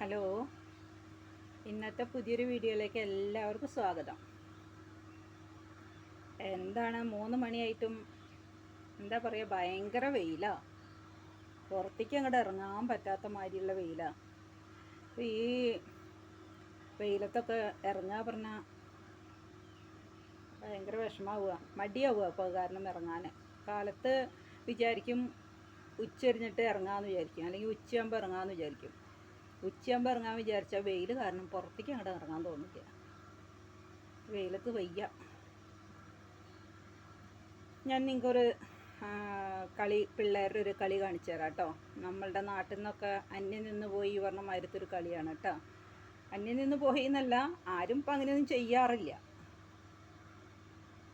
Hello. ഇന്നത്തെ പുതിയൊരു വീഡിയോയിലേക്ക് എല്ലാവർക്കും സ്വാഗതം. എന്താണ് മൂന്ന് മണിയായിട്ടും എന്താ പറയുക ഭയങ്കര വെയിലാണ് പുറത്തേക്ക് അങ്ങോട്ട് ഇറങ്ങാൻ പറ്റാത്ത മാതിരിയുള്ള വെയിലാണ് അപ്പോൾ ഈ വെയിലത്തൊക്കെ ഇറങ്ങാൻ പറഞ്ഞാൽ ഭയങ്കര വിഷമാവുക മടിയാവുക അപ്പോൾ കാരണം ഇറങ്ങാൻ കാലത്ത് വിചാരിക്കും ഉച്ചരിഞ്ഞിട്ട് ഇറങ്ങാമെന്ന് വിചാരിക്കും. അല്ലെങ്കിൽ ഉച്ചയാകുമ്പോൾ ഇറങ്ങാമെന്ന് വിചാരിക്കും. ഉച്ചയാകുമ്പോൾ ഇറങ്ങാൻ വിചാരിച്ചാൽ വെയിൽ കാരണം പുറത്തേക്ക് അങ്ങോട്ട് ഇറങ്ങാൻ തോന്നില്ല. വെയിലത്ത് വയ്യ. ഞാൻ നിങ്ങൾക്കൊരു കളി പിള്ളേരുടെ ഒരു കളി കാണിച്ചു തരാം കേട്ടോ നമ്മളുടെ നാട്ടിൽ നിന്നൊക്കെ അന്യം നിന്ന് പോയി പറഞ്ഞ മരത്തൊരു കളിയാണ് കേട്ടോ അന്യം നിന്ന് പോയി എന്നല്ല ആരും ഇപ്പം അങ്ങനെയൊന്നും ചെയ്യാറില്ല.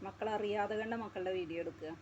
മക്കളറിയാതെ കണ്ട മക്കളുടെ വീഡിയോ എടുക്കുക.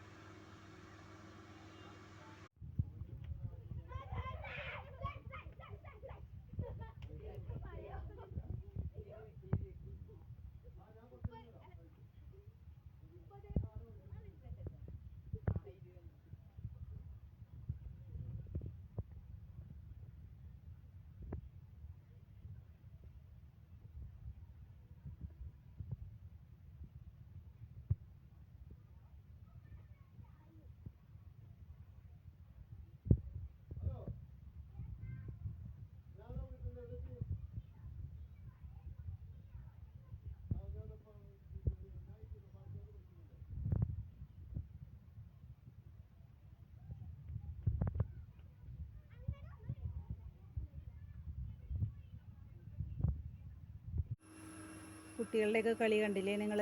കുട്ടികളുടെയൊക്കെ കളി കണ്ടില്ലേ നിങ്ങൾ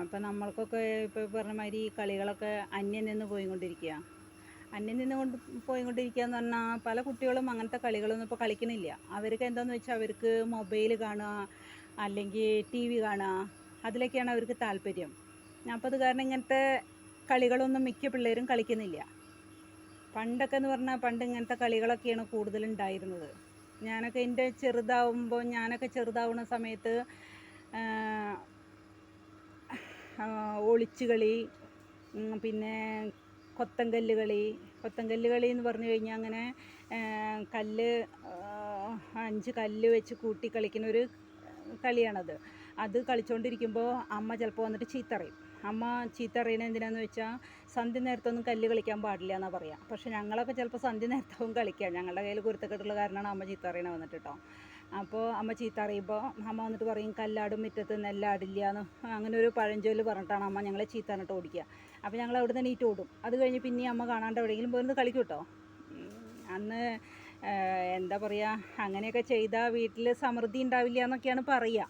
അപ്പം നമ്മൾക്കൊക്കെ ഇപ്പോൾ പറഞ്ഞ മാതിരി ഈ കളികളൊക്കെ അന്യം നിന്ന് പോയിക്കൊണ്ടിരിക്കുക അന്യം നിന്ന് കൊണ്ട് പോയിക്കൊണ്ടിരിക്കുക എന്ന് പറഞ്ഞാൽ പല കുട്ടികളും അങ്ങനത്തെ കളികളൊന്നും ഇപ്പോൾ കളിക്കണില്ല. അവർക്ക് എന്താണെന്ന് വെച്ചാൽ അവർക്ക് മൊബൈൽ കാണുക അല്ലെങ്കിൽ ടി വി കാണുക അതിലൊക്കെയാണ് അവർക്ക് താല്പര്യം. അപ്പോൾ അത് കാരണം ഇങ്ങനത്തെ കളികളൊന്നും മിക്ക പിള്ളേരും കളിക്കുന്നില്ല. പണ്ടൊക്കെ എന്ന് പറഞ്ഞാൽ പണ്ട് ഇങ്ങനത്തെ കളികളൊക്കെയാണ് കൂടുതലുണ്ടായിരുന്നത്. ഞാനൊക്കെ എന്റെ ചെറുതാവുമ്പോൾ ഞാനൊക്കെ ചെറുതാവുന്ന സമയത്ത് ഒളിച്ചു കളി ഉം, പിന്നെ കൊത്തങ്കല്ല് കളി. കൊത്തങ്കല്ല് കളി എന്ന് പറഞ്ഞു കഴിഞ്ഞാൽ അങ്ങനെ കല്ല് അഞ്ച് കല്ല് വെച്ച് കൂട്ടി കളിക്കുന്ന ഒരു കളിയാണത്. അത് കളിച്ചുകൊണ്ടിരിക്കുമ്പോൾ അമ്മ ചിലപ്പോൾ വന്നിട്ട് ചീത്തറയും. അമ്മ ചീത്ത അറിയണത് എന്തിനാന്ന് വെച്ചാൽ സന്ധ്യ നേരത്തൊന്നും കല്ല് കളിക്കാൻ പാടില്ല എന്നാണ് പറയുക പക്ഷെ ഞങ്ങളൊക്കെ ചിലപ്പോൾ സന്ധ്യ നേരത്താവും കളിക്കുക ഞങ്ങളുടെ കയ്യിൽ കുരുത്തക്കെട്ടുള്ള കാരണമാണ് അമ്മ ചീത്ത അറിയണ വന്നിട്ട് കേട്ടോ അപ്പോൾ അമ്മ ചീത്ത അറിയുമ്പോൾ അമ്മ വന്നിട്ട് പറയും കല്ലാടും മുറ്റത്ത് നെല്ലാടില്ല എന്ന് അങ്ങനെ ഒരു പഴഞ്ചൊല്ല് പറഞ്ഞിട്ടാണ് അമ്മ ഞങ്ങളെ ചീത്ത പറഞ്ഞിട്ട് ഓടിക്കുക അപ്പോൾ ഞങ്ങൾ അവിടെ നിന്ന് നീറ്റ് ഓടും. അത് കഴിഞ്ഞ് പിന്നെ അമ്മ കാണാണ്ട് എവിടെയെങ്കിലും പോയിരുന്ന് കളിക്കും കേട്ടോ അന്ന് എന്താ പറയുക അങ്ങനെയൊക്കെ ചെയ്താൽ വീട്ടിൽ സമൃദ്ധി ഉണ്ടാവില്ല എന്നൊക്കെയാണ് പറയുക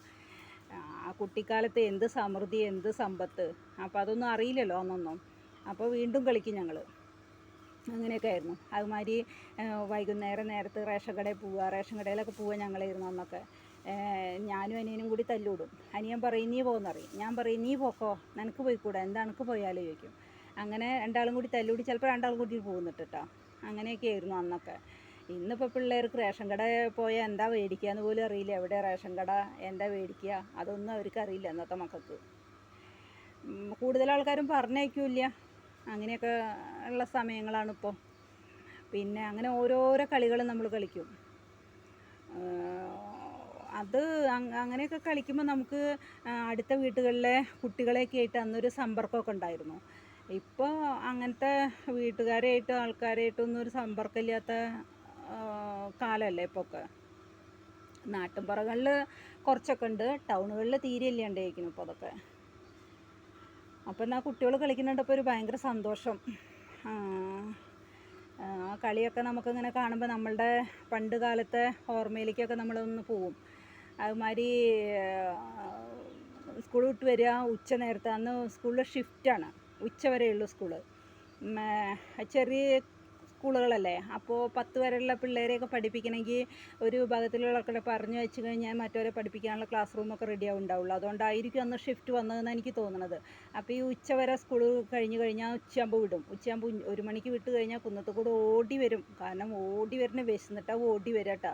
കുട്ടിക്കാലത്ത് എന്ത് സമൃദ്ധി എന്ത് സമ്പത്ത്? അപ്പോൾ അതൊന്നും അറിയില്ലല്ലോ അന്നൊന്നും. അപ്പോൾ വീണ്ടും കളിക്കും ഞങ്ങൾ അങ്ങനെയൊക്കെ ആയിരുന്നു. അതുമാതിരി വൈകുന്നേരം നേരത്ത് റേഷൻ കടയിൽ പോവുക റേഷൻ കടയിലൊക്കെ പോവുക ഞങ്ങളായിരുന്നു അന്നൊക്കെ. ഞാനും അനിയനും കൂടി തല്ലൂടും. അനിയൻ പറയും നീ പോകുന്നറിയും ഞാൻ പറയും നീ പോക്കോ നിനക്ക് പോയിക്കൂടെ? എന്താ പോയാലോ? ചോദിക്കും. അങ്ങനെ രണ്ടാളും കൂടി തല്ലൂടി. ചിലപ്പോൾ രണ്ടാളും കൂടി പോകുന്നിട്ട് കേട്ടോ അങ്ങനെയൊക്കെ ആയിരുന്നു അന്നൊക്കെ. ഇന്നിപ്പോൾ പിള്ളേർക്ക് റേഷൻ കട പോയാൽ എന്താ മേടിക്കുക എന്ന് പോലും അറിയില്ല. എവിടെ റേഷൻ കട എന്താ മേടിക്കുക അതൊന്നും അവർക്ക് അറിയില്ല ഇന്നത്തെ മക്കൾക്ക്. കൂടുതൽ ആൾക്കാരും പറഞ്ഞേക്കില്ല അങ്ങനെയൊക്കെ ഉള്ള സമയങ്ങളാണ് ഇപ്പോൾ പിന്നെ അങ്ങനെ ഓരോരോ കളികൾ നമ്മൾ കളിക്കും. അത് അങ്ങനെയൊക്കെ കളിക്കുമ്പോൾ നമുക്ക് അടുത്ത വീട്ടുകളിലെ കുട്ടികളെയൊക്കെ ആയിട്ട് അന്നൊരു സമ്പർക്കമൊക്കെ ഉണ്ടായിരുന്നു. ഇപ്പോൾ അങ്ങനത്തെ വീട്ടുകാരായിട്ടും ആൾക്കാരായിട്ടൊന്നും ഒരു സമ്പർക്കമില്ലാത്ത കാലമല്ലേ ഇപ്പോൾ ഒക്കെ നാട്ടിൻപുറങ്ങളിൽ കുറച്ചൊക്കെ ഉണ്ട്. ടൗണുകളിൽ തീരെ ഇല്ലാണ്ടായിരിക്കുന്നു ഇപ്പോൾ അതൊക്കെ. അപ്പം എന്നാൽ കുട്ടികൾ കളിക്കുന്നുണ്ടപ്പോൾ ഒരു ഭയങ്കര സന്തോഷം. ആ, കളിയൊക്കെ നമുക്കിങ്ങനെ കാണുമ്പോൾ നമ്മളുടെ പണ്ട് കാലത്തെ ഓർമ്മയിലേക്കൊക്കെ നമ്മളൊന്ന് പോവും. അതുമാതിരി സ്കൂൾ വിട്ട് വരിക ഉച്ച നേരത്തെ. അന്ന് സ്കൂളിൽ ഷിഫ്റ്റാണ് ഉച്ച വരെയുള്ളൂ സ്കൂൾ. ചെറിയ സ്കൂളുകളല്ലേ? അപ്പോൾ പത്ത് വരെയുള്ള പിള്ളേരെയൊക്കെ പഠിപ്പിക്കണമെങ്കിൽ ഒരു വിഭാഗത്തിലുള്ള ആൾക്കാരെ പറഞ്ഞു വെച്ച് കഴിഞ്ഞാൽ മറ്റവരെ പഠിപ്പിക്കാനുള്ള ക്ലാസ് റൂമൊക്കെ റെഡി ആവുണ്ടാവുള്ളൂ. അതുകൊണ്ടായിരിക്കും അന്ന് ഷിഫ്റ്റ് വന്നതെന്ന് എനിക്ക് തോന്നുന്നത് അപ്പോൾ ഈ ഉച്ച വരെ സ്കൂൾ കഴിഞ്ഞ് കഴിഞ്ഞാൽ ഉച്ചയാകുമ്പോൾ വിടും. ഉച്ചയാകുമ്പോൾ ഒരു മണിക്ക് വിട്ട് കഴിഞ്ഞാൽ കുന്നത്ത് കൂടെ ഓടി വരും. കാരണം ഓടി വരുന്ന വിശന്നിട്ടാ ഓടി വരാട്ടാ കേട്ടോ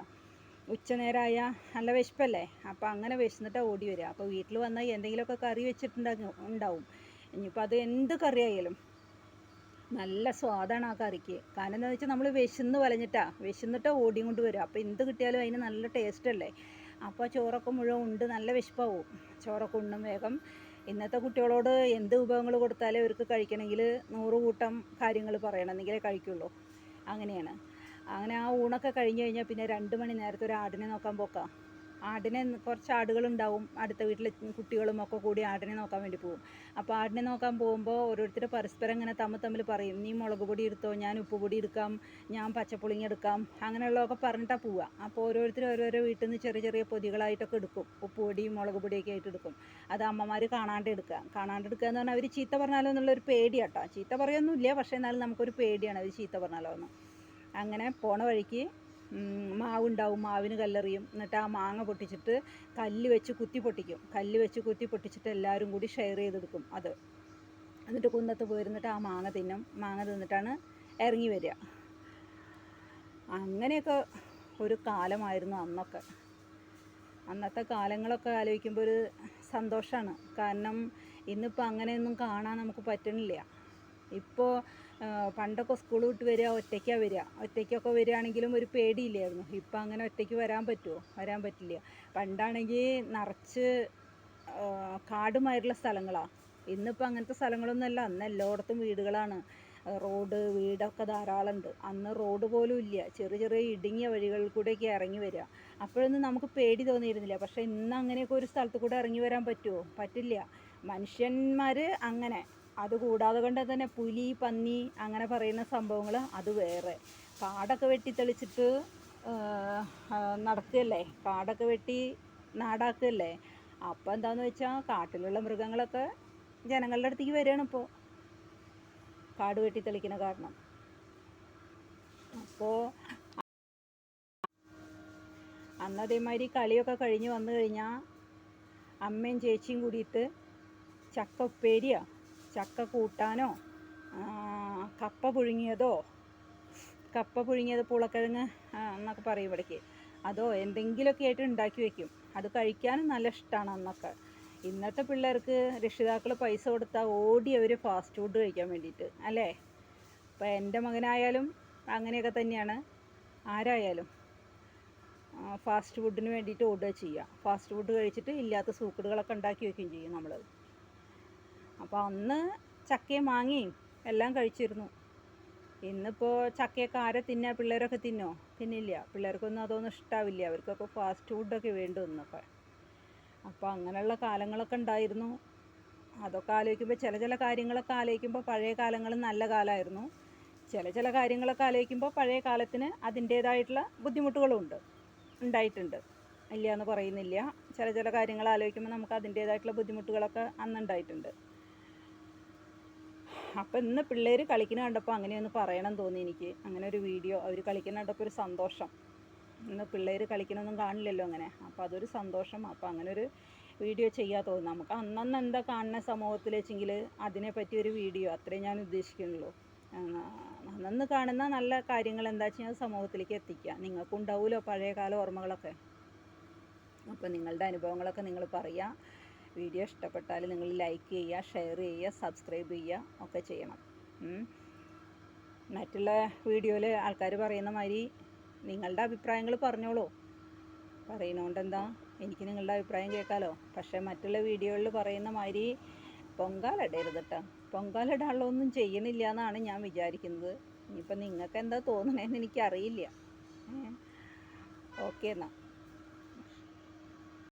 ഉച്ച നേരമായ നല്ല വിശപ്പല്ലേ? അപ്പോൾ അങ്ങനെ വിശന്നിട്ടാ ഓടി വരിക അപ്പോൾ വീട്ടിൽ വന്നാൽ എന്തെങ്കിലുമൊക്കെ കറി വെച്ചിട്ടുണ്ടാകും ഉണ്ടാവും. ഇനിയിപ്പോൾ അത് എന്ത് കറിയായാലും. നല്ല സ്വാദാണ് ആ കറിക്ക്. കാരണം എന്താ വെച്ചാൽ നമ്മൾ വിശന്ന് വലഞ്ഞിട്ടാ. വിശന്നിട്ടാ ഓടിയും കൊണ്ട് വരും. അപ്പോൾ എന്ത് കിട്ടിയാലും അതിന് നല്ല ടേസ്റ്റ് അല്ലേ? അപ്പോൾ ചോറൊക്കെ മുഴുവൻ ഉണ്ട്. നല്ല വിശപ്പാവും. ചോറൊക്കെ ഉണ്ണും വേഗം. ഇന്നത്തെ കുട്ടികളോട് എന്ത് വിഭവങ്ങൾ കൊടുത്താലും അവർക്ക് കഴിക്കണമെങ്കിൽ നൂറ് കൂട്ടം കാര്യങ്ങൾ പറയണം. എന്നെങ്കിലേ കഴിക്കുള്ളൂ. അങ്ങനെയാണ്. അങ്ങനെ ആ ഊണൊക്കെ കഴിഞ്ഞ് കഴിഞ്ഞാൽ പിന്നെ രണ്ട് മണി നേരത്തെ ഒരു ആടിനെ നോക്കാൻ പോക്കാം. ആടിനെ കുറച്ച് ആടുകളുണ്ടാവും. അടുത്ത വീട്ടിലെ കുട്ടികളും ഒക്കെ കൂടി ആടിനെ നോക്കാൻ വേണ്ടി പോകും അപ്പോൾ ആടിനെ നോക്കാൻ പോകുമ്പോൾ ഓരോരുത്തർ പരസ്പരം ഇങ്ങനെ തമ്മിൽ തമ്മിൽ പറയും. നീ മുളക് പൊടി എടുത്തോ? ഞാൻ ഉപ്പുപൊടി എടുക്കാം. ഞാൻ പച്ചപ്പുളിങ്ങ എടുക്കാം. അങ്ങനെയുള്ളതൊക്കെ പറഞ്ഞിട്ടാണ് പോവുക. അപ്പോൾ ഓരോരുത്തർ ഓരോരോ വീട്ടിൽ നിന്ന് ചെറിയ ചെറിയ പൊതികളായിട്ടൊക്കെ എടുക്കും. ഉപ്പുപൊടിയും മുളക് പൊടിയൊക്കെ ആയിട്ട് എടുക്കും. അത് അമ്മമാർ കാണാണ്ട് എടുക്കുക. കാണാണ്ട് എടുക്കുക എന്ന് പറഞ്ഞാൽ അവർ ചീത്ത പറഞ്ഞാലോ എന്നുള്ളൊരു പേടിയാട്ടോ. ചീത്ത പറയൊന്നുമില്ല. പക്ഷേ എന്നാലും നമുക്കൊരു പേടിയാണ്. അവർ ചീത്ത പറഞ്ഞാലോ എന്ന്. അങ്ങനെ പോണ വഴിക്ക് മാവുണ്ടാവും മാവിന് കല്ലെറിയും. എന്നിട്ട് ആ മാങ്ങ പൊട്ടിച്ചിട്ട് കല്ല് വെച്ച് കുത്തി പൊട്ടിക്കും. കല്ല് വെച്ച് കുത്തി പൊട്ടിച്ചിട്ട് എല്ലാവരും കൂടി ഷെയർ ചെയ്തെടുക്കും അത്. എന്നിട്ട് കുന്നത്ത് പോയിരുന്നിട്ട് ആ മാങ്ങ തിന്നും. മാങ്ങ തിന്നിട്ടാണ് ഇറങ്ങി വരിക. അങ്ങനെയൊക്കെ ഒരു കാലമായിരുന്നു അന്നൊക്കെ. അന്നത്തെ കാലങ്ങളൊക്കെ ആലോചിക്കുമ്പോൾ ഒരു സന്തോഷമാണ്. കാരണം ഇന്നിപ്പോൾ അങ്ങനെയൊന്നും കാണാൻ നമുക്ക് പറ്റണില്ല. ഇപ്പോൾ പണ്ടൊക്കെ സ്കൂൾ വിട്ട് വരിക ഒറ്റയ്ക്കാണ് വരിക. ഒറ്റയ്ക്കൊക്കെ വരികയാണെങ്കിലും ഒരു പേടിയില്ലായിരുന്നു. ഇപ്പം അങ്ങനെ ഒറ്റയ്ക്ക് വരാൻ പറ്റുമോ വരാൻ പറ്റില്ല. പണ്ടാണെങ്കിൽ നിറച്ച് കാടുമായിട്ടുള്ള സ്ഥലങ്ങളാണ് ഇന്നിപ്പോൾ അങ്ങനത്തെ സ്ഥലങ്ങളൊന്നുമല്ല. അന്ന് എല്ലായിടത്തും വീടുകളാണ്. റോഡ് വീടൊക്കെ ധാരാളമുണ്ട്. അന്ന് റോഡ് പോലും ഇല്ല. ചെറിയ ചെറിയ ഇടുങ്ങിയ വഴികളിൽ കൂടെയൊക്കെ ഇറങ്ങി വരിക. അപ്പോഴൊന്നും നമുക്ക് പേടി തോന്നിയിരുന്നില്ല. പക്ഷേ ഇന്ന് അങ്ങനെയൊക്കെ ഒരു സ്ഥലത്ത് കൂടെ ഇറങ്ങി വരാൻ പറ്റുമോ പറ്റില്ല. മനുഷ്യന്മാർ അങ്ങനെ അതുകൂടാതെ കൊണ്ട് തന്നെ പുലി പന്നി അങ്ങനെ പറയുന്ന സംഭവങ്ങൾ അത് വേറെ. കാടൊക്കെ വെട്ടി തെളിച്ചിട്ട് നടക്കുകയല്ലേ കാടൊക്കെ വെട്ടി നാടാക്കുകയല്ലേ അപ്പോൾ എന്താണെന്ന് വെച്ചാൽ കാട്ടിലുള്ള മൃഗങ്ങളൊക്കെ ജനങ്ങളുടെ അടുത്തേക്ക് വരികയാണ് ഇപ്പോൾ കാട് വെട്ടി തെളിക്കുന്ന കാരണം. അപ്പോൾ അന്ന് അതേമാതിരി കളിയൊക്കെ കഴിഞ്ഞ് വന്നു കഴിഞ്ഞാൽ അമ്മയും ചേച്ചിയും കൂടിയിട്ട് ചക്ക ഉപ്പേരിയോ ചക്ക കൂട്ടാനോ കപ്പ പുഴുങ്ങിയതോ കപ്പ പുഴുങ്ങിയത് പൂളക്കിഴങ്ങ് എന്നൊക്കെ പറയും ഇവിടേക്ക്. അതോ എന്തെങ്കിലുമൊക്കെ ആയിട്ട് ഉണ്ടാക്കി വെക്കും. അത് കഴിക്കാനും നല്ല ഇഷ്ടമാണ് അന്നൊക്കെ. ഇന്നത്തെ പിള്ളേർക്ക് രക്ഷിതാക്കൾ പൈസ കൊടുത്താൽ ഓടി അവർ ഫാസ്റ്റ് ഫുഡ് കഴിക്കാൻ വേണ്ടിയിട്ട് അല്ലേ? അപ്പോൾ എന്റെ മകനായാലും അങ്ങനെയൊക്കെ തന്നെയാണ്. ആരായാലും ഫാസ്റ്റ് ഫുഡിന് വേണ്ടിയിട്ട് ഓടുക ചെയ്യുക. ഫാസ്റ്റ് ഫുഡ് കഴിച്ചിട്ട് ഇല്ലാത്ത സൂക്കടുകളൊക്കെ ഉണ്ടാക്കി വെക്കുകയും ചെയ്യും നമ്മൾ അപ്പോൾ അന്ന് ചക്കയും മാങ്ങയും എല്ലാം കഴിച്ചിരുന്നു. ഇന്നിപ്പോൾ ചക്കയൊക്കെ ആരെ തിന്നാ? പിള്ളേരൊക്കെ തിന്നോ? തിന്നില്ല. പിള്ളേർക്കൊന്നും അതൊന്നും ഇഷ്ടാവില്ല. അവർക്കൊക്കെ ഫാസ്റ്റ് ഫുഡൊക്കെ വേണ്ടു ഇന്നൊക്കെ അപ്പോൾ അങ്ങനെയുള്ള കാലങ്ങളൊക്കെ ഉണ്ടായിരുന്നു. അതൊക്കെ ആലോചിക്കുമ്പോൾ ചില ചില കാര്യങ്ങളൊക്കെ ആലോചിക്കുമ്പോൾ പഴയ കാലങ്ങൾ നല്ല കാലമായിരുന്നു ചില ചില കാര്യങ്ങളൊക്കെ ആലോചിക്കുമ്പോൾ പഴയ കാലത്തിന് അതിന്റേതായിട്ടുള്ള ബുദ്ധിമുട്ടുകളുണ്ട് ഉണ്ടായിട്ടുണ്ട്. ഇല്ല എന്ന് പറയുന്നില്ല. ചില ചില കാര്യങ്ങൾ ആലോചിക്കുമ്പോൾ നമുക്ക് അതിന്റേതായിട്ടുള്ള ബുദ്ധിമുട്ടുകളൊക്കെ അന്നുണ്ടായിട്ടുണ്ട് അപ്പം ഇന്ന് പിള്ളേർ കളിക്കുന്ന കണ്ടപ്പോൾ അങ്ങനെയൊന്ന് പറയണം തോന്നി എനിക്ക്. അങ്ങനെ ഒരു വീഡിയോ അവർ കളിക്കുന്ന കണ്ടപ്പോൾ ഒരു സന്തോഷം. ഇന്ന് പിള്ളേർ കളിക്കണമൊന്നും കാണില്ലല്ലോ അങ്ങനെ. അപ്പോൾ അതൊരു സന്തോഷം. അപ്പോൾ അങ്ങനെ ഒരു വീഡിയോ ചെയ്യാൻ തോന്നുന്നു. നമുക്ക് അന്നന്ന് എന്താ കാണുന്ന സമൂഹത്തിൽ വെച്ചെങ്കിൽ അതിനെപ്പറ്റി ഒരു വീഡിയോ. അത്രേ ഞാൻ ഉദ്ദേശിക്കുന്നുള്ളൂ. അന്നന്ന് കാണുന്ന നല്ല കാര്യങ്ങൾ എന്താ വെച്ചാൽ സമൂഹത്തിലേക്ക് എത്തിക്കുക നിങ്ങൾക്കുണ്ടാവുമല്ലോ പഴയകാല ഓർമ്മകളൊക്കെ? അപ്പോൾ നിങ്ങളുടെ അനുഭവങ്ങളൊക്കെ നിങ്ങൾ പറയുക വീഡിയോ ഇഷ്ടപ്പെട്ടാൽ നിങ്ങൾ ലൈക്ക് ചെയ്യുക ഷെയർ ചെയ്യുക സബ്സ്ക്രൈബ് ചെയ്യുക ഒക്കെ ചെയ്യണം. മറ്റുള്ള വീഡിയോയിൽ ആൾക്കാർ പറയുന്ന മാതിരി നിങ്ങളുടെ അഭിപ്രായങ്ങൾ പറഞ്ഞോളൂ. പറയുന്നതുകൊണ്ട് എന്താ? എനിക്ക് നിങ്ങളുടെ അഭിപ്രായം കേൾക്കാമല്ലോ പക്ഷേ മറ്റുള്ള വീഡിയോകളിൽ പറയുന്ന മാതിരി പൊങ്കാലിടരുത് കേട്ടോ പൊങ്കാലിടാനുള്ളതൊന്നും ചെയ്യണില്ല എന്നാണ് ഞാൻ വിചാരിക്കുന്നത്. ഇനിയിപ്പോൾ നിങ്ങൾക്ക് എന്താ തോന്നണേന്ന് എനിക്കറിയില്ല. ഓക്കെ എന്നാൽ